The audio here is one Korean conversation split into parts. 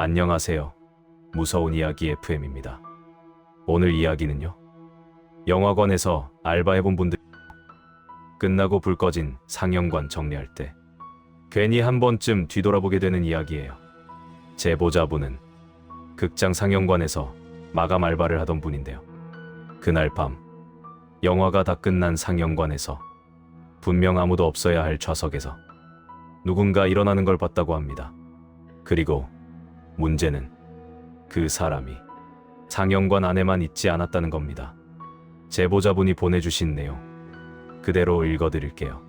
안녕하세요. 무서운 이야기 FM입니다. 오늘 이야기는요. 영화관에서 알바해본 분들 끝나고 불 꺼진 상영관 정리할 때 괜히 한 번쯤 뒤돌아보게 되는 이야기예요. 제보자분은 극장 상영관에서 마감 알바를 하던 분인데요. 그날 밤 영화가 다 끝난 상영관에서 분명 아무도 없어야 할 좌석에서 누군가 일어나는 걸 봤다고 합니다. 그리고 문제는 그 사람이 상영관 안에만 있지 않았다는 겁니다. 제보자분이 보내주신 내용 그대로 읽어드릴게요.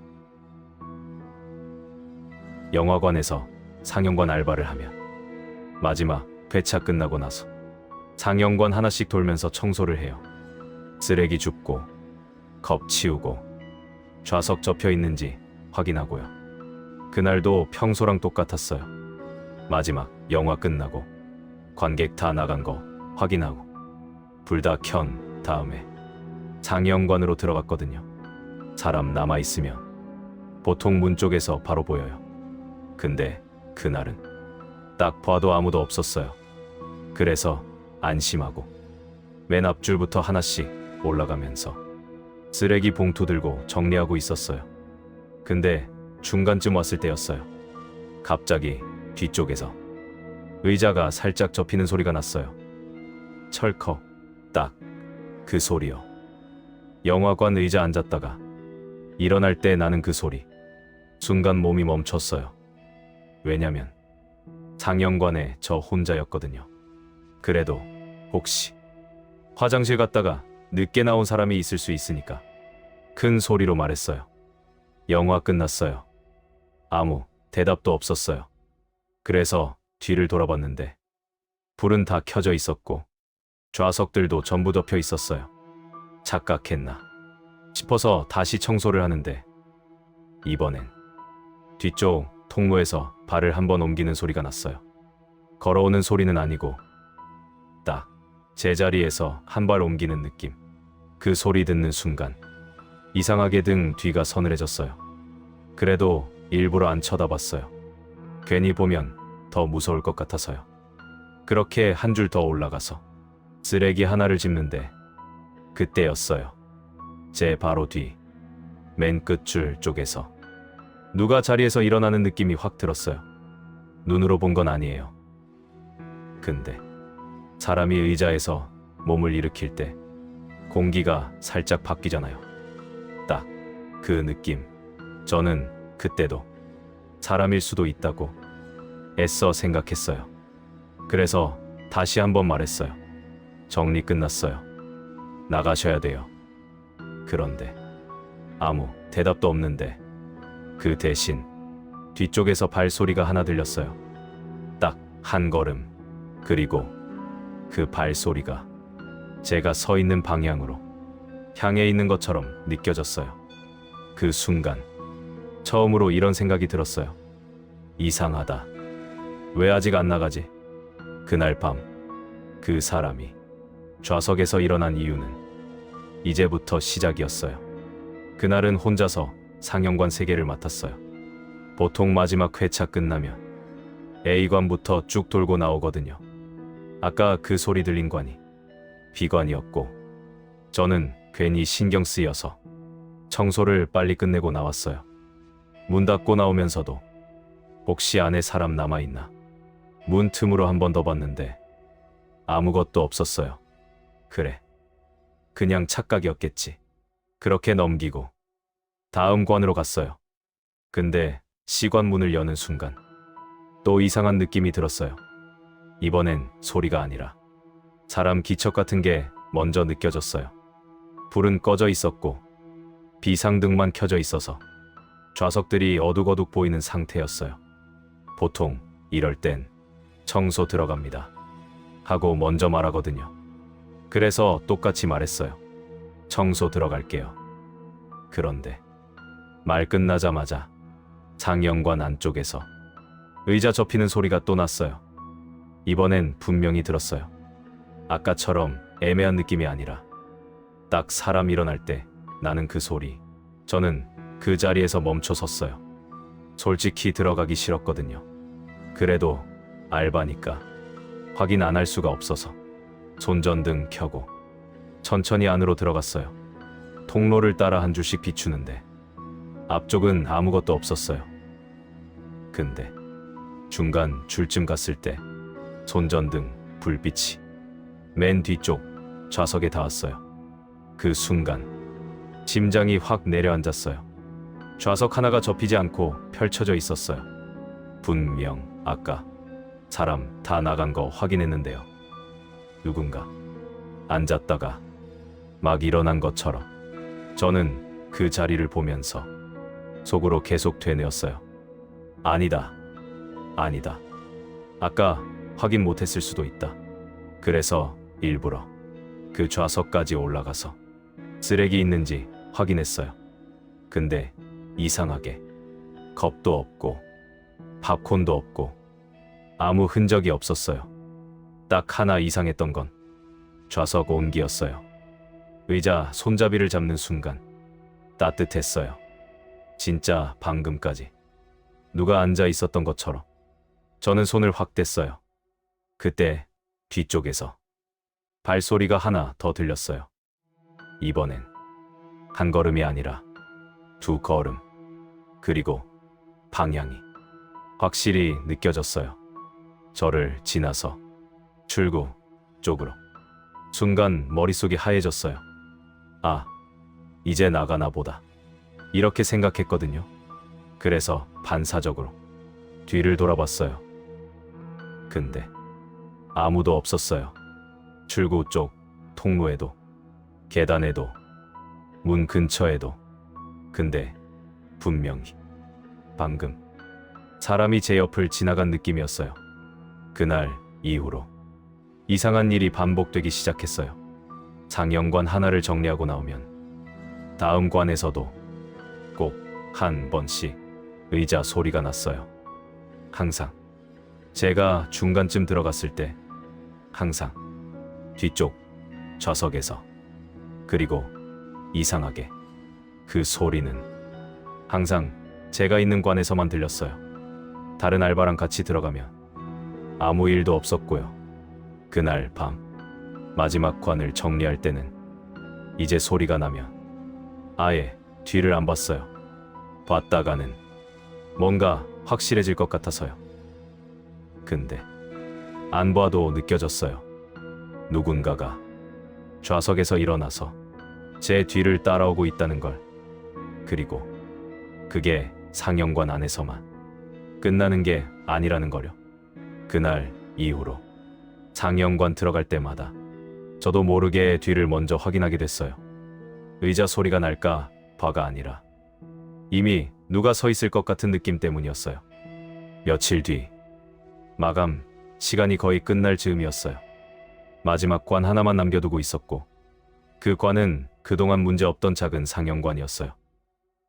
영화관에서 상영관 알바를 하면 마지막 회차 끝나고 나서 상영관 하나씩 돌면서 청소를 해요. 쓰레기 줍고 컵 치우고 좌석 접혀 있는지 확인하고요. 그날도 평소랑 똑같았어요. 마지막 영화 끝나고 관객 다 나간 거 확인하고 불 다 켠 다음에 상영관으로 들어갔거든요. 사람 남아 있으면 보통 문 쪽에서 바로 보여요. 근데 그날은 딱 봐도 아무도 없었어요. 그래서 안심하고 맨 앞줄부터 하나씩 올라가면서 쓰레기 봉투 들고 정리하고 있었어요. 근데 중간쯤 왔을 때였어요. 갑자기 뒤쪽에서 의자가 살짝 접히는 소리가 났어요. 철컥 딱 그 소리요. 영화관 의자 앉았다가 일어날 때 나는 그 소리. 순간 몸이 멈췄어요. 왜냐면 상영관에 저 혼자였거든요. 그래도 혹시 화장실 갔다가 늦게 나온 사람이 있을 수 있으니까 큰 소리로 말했어요. 영화 끝났어요. 아무 대답도 없었어요. 그래서 뒤를 돌아봤는데 불은 다 켜져 있었고 좌석들도 전부 덮여 있었어요. 착각했나 싶어서 다시 청소를 하는데 이번엔 뒤쪽 통로에서 발을 한번 옮기는 소리가 났어요. 걸어오는 소리는 아니고 딱 제자리에서 한 발 옮기는 느낌. 그 소리 듣는 순간 이상하게 등 뒤가 서늘해졌어요. 그래도 일부러 안 쳐다봤어요. 괜히 보면 더 무서울 것 같아서요. 그렇게 한 줄 더 올라가서 쓰레기 하나를 짚는데 그때였어요. 제 바로 뒤, 맨 끝줄 쪽에서 누가 자리에서 일어나는 느낌이 확 들었어요. 눈으로 본 건 아니에요. 근데 사람이 의자에서 몸을 일으킬 때 공기가 살짝 바뀌잖아요. 딱 그 느낌. 저는 그때도 사람일 수도 있다고 애써 생각했어요. 그래서 다시 한번 말했어요. 정리 끝났어요. 나가셔야 돼요. 그런데 아무 대답도 없는데 그 대신 뒤쪽에서 발소리가 하나 들렸어요. 딱 한 걸음. 그리고 그 발소리가 제가 서 있는 방향으로 향해 있는 것처럼 느껴졌어요. 그 순간 처음으로 이런 생각이 들었어요. 이상하다. 왜 아직 안 나가지? 그날 밤 그 사람이 좌석에서 일어난 이유는 이제부터 시작이었어요. 그날은 혼자서 상영관 세 개를 맡았어요. 보통 마지막 회차 끝나면 A관부터 쭉 돌고 나오거든요. 아까 그 소리 들린 관이 B관이었고 저는 괜히 신경 쓰여서 청소를 빨리 끝내고 나왔어요. 문 닫고 나오면서도 혹시 안에 사람 남아있나 문 틈으로 한 번 더 봤는데 아무것도 없었어요. 그래. 그냥 착각이었겠지. 그렇게 넘기고 다음 관으로 갔어요. 근데 시관 문을 여는 순간 또 이상한 느낌이 들었어요. 이번엔 소리가 아니라 사람 기척 같은 게 먼저 느껴졌어요. 불은 꺼져 있었고 비상등만 켜져 있어서 좌석들이 어둑어둑 보이는 상태였어요. 보통 이럴 땐 청소 들어갑니다. 하고 먼저 말하거든요. 그래서 똑같이 말했어요. 청소 들어갈게요. 그런데 말 끝나자마자 상영관 안쪽에서 의자 접히는 소리가 또 났어요. 이번엔 분명히 들었어요. 아까처럼 애매한 느낌이 아니라 딱 사람 일어날 때 나는 그 소리. 저는 그 자리에서 멈춰 섰어요. 솔직히 들어가기 싫었거든요. 그래도 알바니까 확인 안 할 수가 없어서 손전등 켜고 천천히 안으로 들어갔어요. 통로를 따라 한 줄씩 비추는데 앞쪽은 아무것도 없었어요. 근데 중간 줄쯤 갔을 때 손전등 불빛이 맨 뒤쪽 좌석에 닿았어요. 그 순간 심장이 확 내려앉았어요. 좌석 하나가 접히지 않고 펼쳐져 있었어요. 분명 아까 사람 다 나간 거 확인했는데요. 누군가 앉았다가 막 일어난 것처럼 저는 그 자리를 보면서 속으로 계속 되뇌었어요. 아니다. 아니다. 아까 확인 못했을 수도 있다. 그래서 일부러 그 좌석까지 올라가서 쓰레기 있는지 확인했어요. 근데 이상하게 겁도 없고 팝콘도 없고 아무 흔적이 없었어요. 딱 하나 이상했던 건 좌석 온기였어요. 의자 손잡이를 잡는 순간 따뜻했어요. 진짜 방금까지 누가 앉아 있었던 것처럼 저는 손을 확 댔어요. 그때 뒤쪽에서 발소리가 하나 더 들렸어요. 이번엔 한 걸음이 아니라 두 걸음 그리고 방향이 확실히 느껴졌어요. 저를 지나서 출구 쪽으로 순간 머릿속이 하얘졌어요. 아, 이제 나가나 보다. 이렇게 생각했거든요. 그래서 반사적으로 뒤를 돌아봤어요. 근데 아무도 없었어요. 출구 쪽 통로에도 계단에도 문 근처에도 근데 분명히 방금 사람이 제 옆을 지나간 느낌이었어요. 그날 이후로 이상한 일이 반복되기 시작했어요. 상영관 하나를 정리하고 나오면 다음 관에서도 꼭 한 번씩 의자 소리가 났어요. 항상 제가 중간쯤 들어갔을 때 항상 뒤쪽 좌석에서 그리고 이상하게 그 소리는 항상 제가 있는 관에서만 들렸어요. 다른 알바랑 같이 들어가면 아무 일도 없었고요. 그날 밤 마지막 관을 정리할 때는 이제 소리가 나면 아예 뒤를 안 봤어요. 봤다가는 뭔가 확실해질 것 같아서요. 근데 안 봐도 느껴졌어요. 누군가가 좌석에서 일어나서 제 뒤를 따라오고 있다는 걸. 그리고 그게 상영관 안에서만 끝나는 게 아니라는 거요. 그날 이후로 상영관 들어갈 때마다 저도 모르게 뒤를 먼저 확인하게 됐어요. 의자 소리가 날까 봐가 아니라 이미 누가 서 있을 것 같은 느낌 때문이었어요. 며칠 뒤 마감 시간이 거의 끝날 즈음이었어요. 마지막 관 하나만 남겨두고 있었고 그 관은 그동안 문제 없던 작은 상영관이었어요.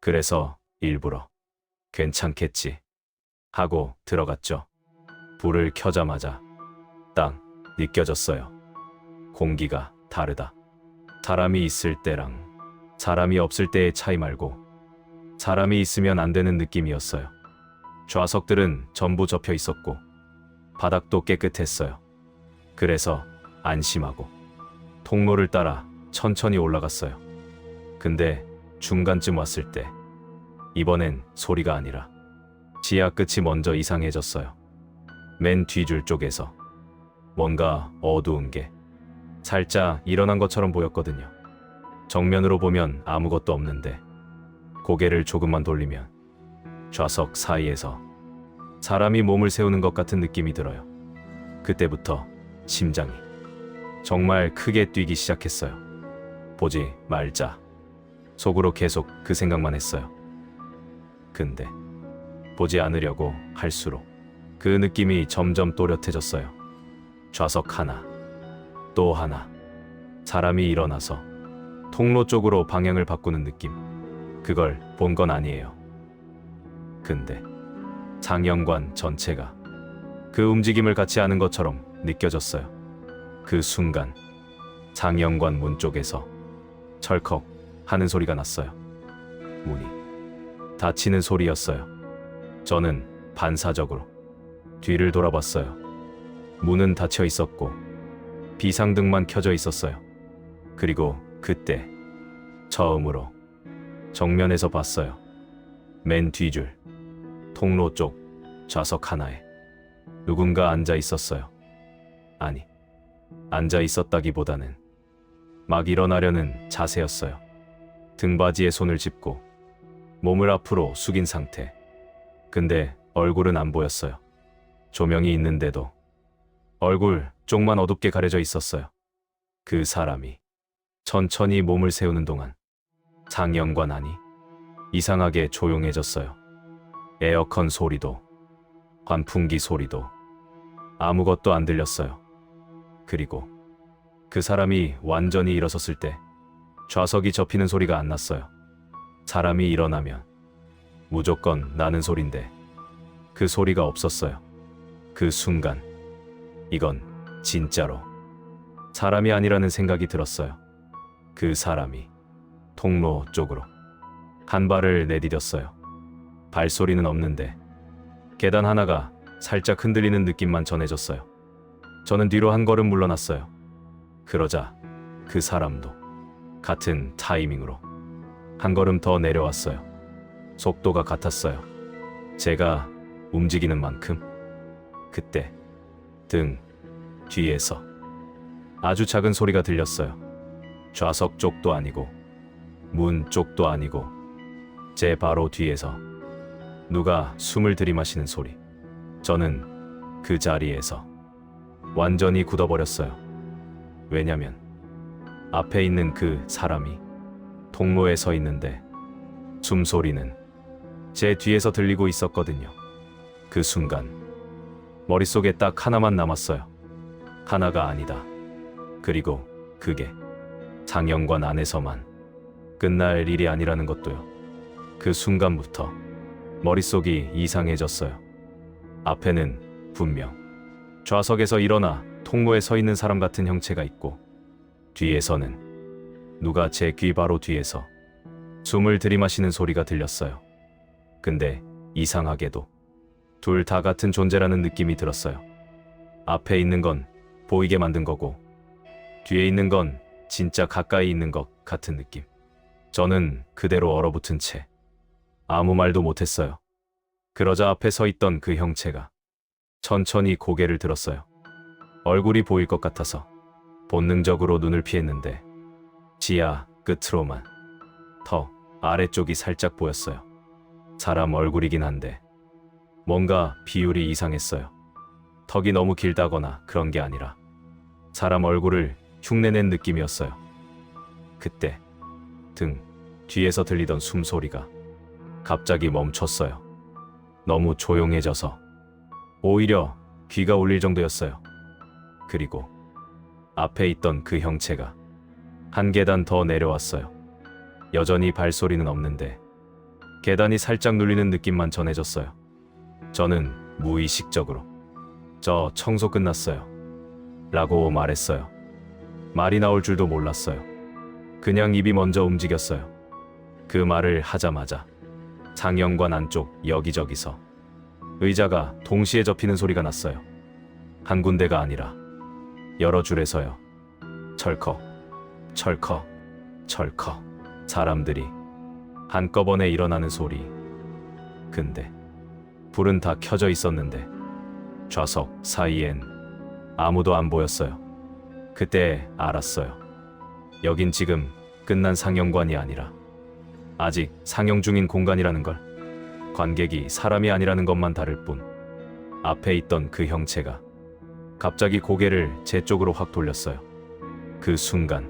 그래서 일부러 괜찮겠지 하고 들어갔죠. 불을 켜자마자 딱 느껴졌어요. 공기가 다르다. 사람이 있을 때랑 사람이 없을 때의 차이 말고 사람이 있으면 안 되는 느낌이었어요. 좌석들은 전부 접혀 있었고 바닥도 깨끗했어요. 그래서 안심하고 통로를 따라 천천히 올라갔어요. 근데 중간쯤 왔을 때 이번엔 소리가 아니라 지하 끝이 먼저 이상해졌어요. 맨 뒤줄 쪽에서 뭔가 어두운 게 살짝 일어난 것처럼 보였거든요. 정면으로 보면 아무것도 없는데 고개를 조금만 돌리면 좌석 사이에서 사람이 몸을 세우는 것 같은 느낌이 들어요. 그때부터 심장이 정말 크게 뛰기 시작했어요. 보지 말자. 속으로 계속 그 생각만 했어요. 근데 보지 않으려고 할수록 그 느낌이 점점 또렷해졌어요. 좌석 하나, 또 하나. 사람이 일어나서 통로 쪽으로 방향을 바꾸는 느낌. 그걸 본 건 아니에요. 근데 장영관 전체가 그 움직임을 같이 하는 것처럼 느껴졌어요. 그 순간 장영관 문 쪽에서 철컥 하는 소리가 났어요. 문이 닫히는 소리였어요. 저는 반사적으로 뒤를 돌아봤어요. 문은 닫혀 있었고 비상등만 켜져 있었어요. 그리고 그때 처음으로 정면에서 봤어요. 맨 뒤줄 통로 쪽 좌석 하나에 누군가 앉아 있었어요. 아니, 앉아 있었다기보다는 막 일어나려는 자세였어요. 등받이에 손을 짚고 몸을 앞으로 숙인 상태. 근데 얼굴은 안 보였어요. 조명이 있는데도 얼굴 쪽만 어둡게 가려져 있었어요. 그 사람이 천천히 몸을 세우는 동안 상영관 안이 이상하게 조용해졌어요. 에어컨 소리도 환풍기 소리도 아무것도 안 들렸어요. 그리고 그 사람이 완전히 일어섰을 때 좌석이 접히는 소리가 안 났어요. 사람이 일어나면 무조건 나는 소린데 그 소리가 없었어요. 그 순간 이건 진짜로 사람이 아니라는 생각이 들었어요. 그 사람이 통로 쪽으로 한 발을 내디뎠어요. 발소리는 없는데 계단 하나가 살짝 흔들리는 느낌만 전해졌어요. 저는 뒤로 한 걸음 물러났어요. 그러자 그 사람도 같은 타이밍으로 한 걸음 더 내려왔어요. 속도가 같았어요. 제가 움직이는 만큼 그때 등 뒤에서 아주 작은 소리가 들렸어요. 좌석 쪽도 아니고 문 쪽도 아니고 제 바로 뒤에서 누가 숨을 들이마시는 소리. 저는 그 자리에서 완전히 굳어버렸어요. 왜냐면 앞에 있는 그 사람이 통로에 서 있는데 숨소리는 제 뒤에서 들리고 있었거든요. 그 순간 머릿속에 딱 하나만 남았어요. 하나가 아니다. 그리고 그게 상영관 안에서만 끝날 일이 아니라는 것도요. 그 순간부터 머릿속이 이상해졌어요. 앞에는 분명 좌석에서 일어나 통로에 서 있는 사람 같은 형체가 있고 뒤에서는 누가 제 귀 바로 뒤에서 숨을 들이마시는 소리가 들렸어요. 근데 이상하게도 둘 다 같은 존재라는 느낌이 들었어요. 앞에 있는 건 보이게 만든 거고 뒤에 있는 건 진짜 가까이 있는 것 같은 느낌. 저는 그대로 얼어붙은 채 아무 말도 못했어요. 그러자 앞에 서 있던 그 형체가 천천히 고개를 들었어요. 얼굴이 보일 것 같아서 본능적으로 눈을 피했는데 지하 끝으로만 더 아래쪽이 살짝 보였어요. 사람 얼굴이긴 한데 뭔가 비율이 이상했어요. 턱이 너무 길다거나 그런 게 아니라 사람 얼굴을 흉내낸 느낌이었어요. 그때 등 뒤에서 들리던 숨소리가 갑자기 멈췄어요. 너무 조용해져서 오히려 귀가 울릴 정도였어요. 그리고 앞에 있던 그 형체가 한 계단 더 내려왔어요. 여전히 발소리는 없는데 계단이 살짝 눌리는 느낌만 전해졌어요. 저는 무의식적으로 저 청소 끝났어요. 라고 말했어요. 말이 나올 줄도 몰랐어요. 그냥 입이 먼저 움직였어요. 그 말을 하자마자 상영관 안쪽 여기저기서 의자가 동시에 접히는 소리가 났어요. 한 군데가 아니라 여러 줄에서요. 철컥, 철컥, 철컥. 사람들이 한꺼번에 일어나는 소리. 근데 불은 다 켜져 있었는데 좌석 사이엔 아무도 안 보였어요. 그때 알았어요. 여긴 지금 끝난 상영관이 아니라 아직 상영 중인 공간이라는 걸. 관객이 사람이 아니라는 것만 다를 뿐. 앞에 있던 그 형체가 갑자기 고개를 제 쪽으로 확 돌렸어요. 그 순간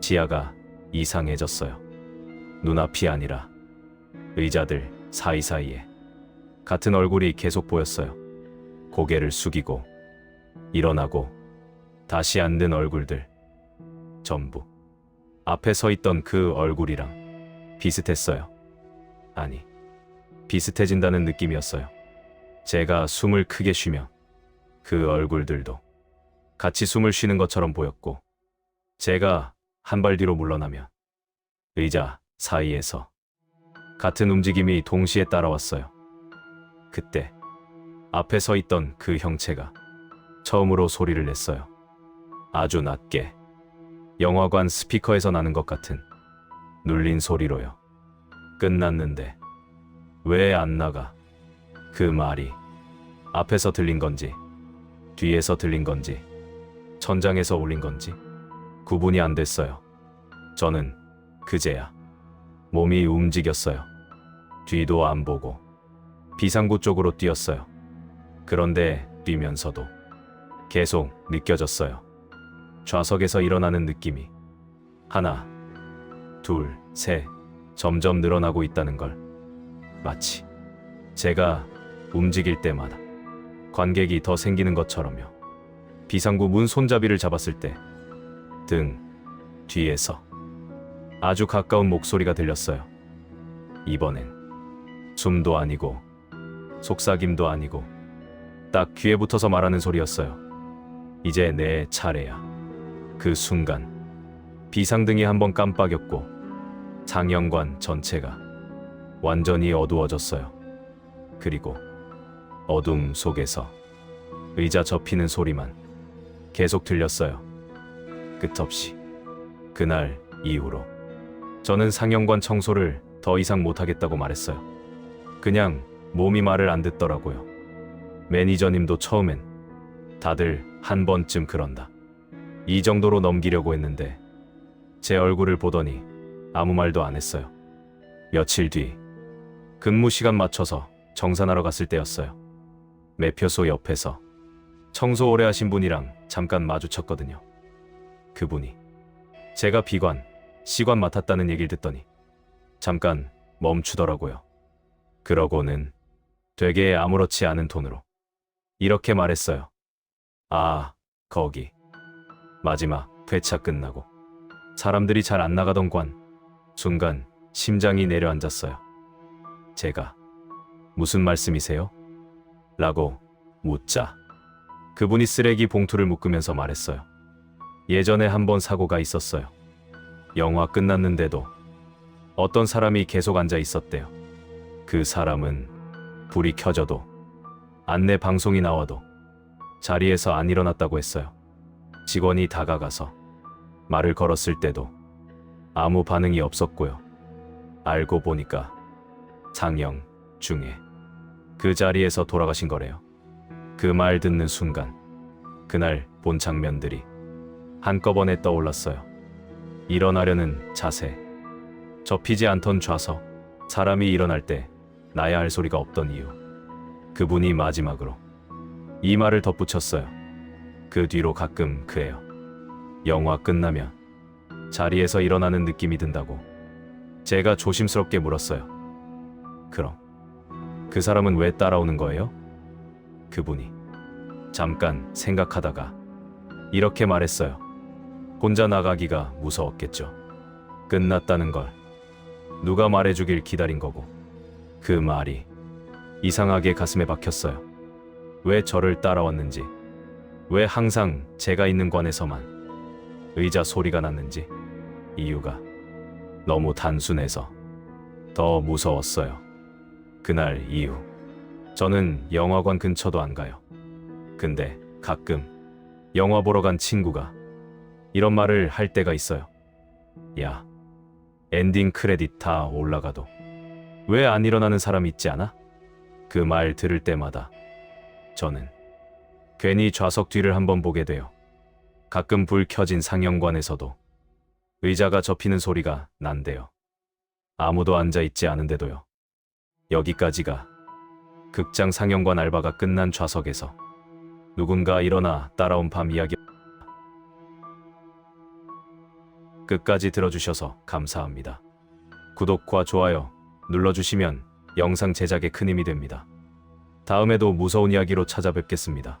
지하가 이상해졌어요. 눈앞이 아니라 의자들 사이사이에 같은 얼굴이 계속 보였어요. 고개를 숙이고 일어나고 다시 앉는 얼굴들 전부 앞에 서 있던 그 얼굴이랑 비슷했어요. 아니, 비슷해진다는 느낌이었어요. 제가 숨을 크게 쉬며 그 얼굴들도 같이 숨을 쉬는 것처럼 보였고 제가 한 발 뒤로 물러나면 의자 사이에서 같은 움직임이 동시에 따라왔어요. 그때 앞에 서 있던 그 형체가 처음으로 소리를 냈어요. 아주 낮게. 영화관 스피커에서 나는 것 같은 눌린 소리로요. 끝났는데 왜 안 나가? 그 말이 앞에서 들린 건지 뒤에서 들린 건지 천장에서 울린 건지 구분이 안 됐어요. 저는 그제야 몸이 움직였어요. 뒤도 안 보고 비상구 쪽으로 뛰었어요. 그런데 뛰면서도 계속 느껴졌어요. 좌석에서 일어나는 느낌이 하나, 둘, 셋 점점 늘어나고 있다는 걸 마치 제가 움직일 때마다 관객이 더 생기는 것처럼요. 비상구 문 손잡이를 잡았을 때 등 뒤에서 아주 가까운 목소리가 들렸어요. 이번엔 숨도 아니고 속삭임도 아니고 딱 귀에 붙어서 말하는 소리였어요. 이제 내 차례야. 그 순간 비상등이 한번 깜빡였고 상영관 전체가 완전히 어두워졌어요. 그리고 어둠 속에서 의자 접히는 소리만 계속 들렸어요. 끝없이 그날 이후로 저는 상영관 청소를 더 이상 못하겠다고 말했어요. 그냥 몸이 말을 안 듣더라고요. 매니저님도 처음엔 다들 한 번쯤 그런다. 이 정도로 넘기려고 했는데 제 얼굴을 보더니 아무 말도 안 했어요. 며칠 뒤 근무 시간 맞춰서 정산하러 갔을 때였어요. 매표소 옆에서 청소 오래 하신 분이랑 잠깐 마주쳤거든요. 그분이 제가 비관, 시관 맡았다는 얘기를 듣더니 잠깐 멈추더라고요. 그러고는 되게 아무렇지 않은 톤으로 이렇게 말했어요. 아, 거기. 마지막 회차 끝나고 사람들이 잘 안 나가던 관. 순간 심장이 내려앉았어요. 제가 무슨 말씀이세요? 라고 묻자 그분이 쓰레기 봉투를 묶으면서 말했어요. 예전에 한 번 사고가 있었어요. 영화 끝났는데도 어떤 사람이 계속 앉아 있었대요. 그 사람은 불이 켜져도 안내 방송이 나와도 자리에서 안 일어났다고 했어요. 직원이 다가가서 말을 걸었을 때도 아무 반응이 없었고요. 알고 보니까 상영 중에 그 자리에서 돌아가신 거래요. 그 말 듣는 순간 그날 본 장면들이 한꺼번에 떠올랐어요. 일어나려는 자세, 접히지 않던 좌석, 사람이 일어날 때 나야 할 소리가 없던 이유. 그분이 마지막으로 이 말을 덧붙였어요. 그 뒤로 가끔 그래요. 영화 끝나면 자리에서 일어나는 느낌이 든다고. 제가 조심스럽게 물었어요. 그럼 그 사람은 왜 따라오는 거예요? 그분이 잠깐 생각하다가 이렇게 말했어요. 혼자 나가기가 무서웠겠죠. 끝났다는 걸 누가 말해주길 기다린 거고 그 말이 이상하게 가슴에 박혔어요. 왜 저를 따라왔는지, 왜 항상 제가 있는 관에서만 의자 소리가 났는지 이유가 너무 단순해서 더 무서웠어요. 그날 이후 저는 영화관 근처도 안 가요. 근데 가끔 영화 보러 간 친구가 이런 말을 할 때가 있어요. 야, 엔딩 크레딧 다 올라가도 왜 안 일어나는 사람 있지 않아? 그 말 들을 때마다 저는 괜히 좌석 뒤를 한번 보게 돼요. 가끔 불 켜진 상영관에서도 의자가 접히는 소리가 난대요. 아무도 앉아 있지 않은데도요. 여기까지가 극장 상영관 알바가 끝난 좌석에서 누군가 일어나 따라온 밤 이야기. 끝까지 들어주셔서 감사합니다. 구독과 좋아요 눌러주시면 영상 제작에 큰 힘이 됩니다. 다음에도 무서운 이야기로 찾아뵙겠습니다.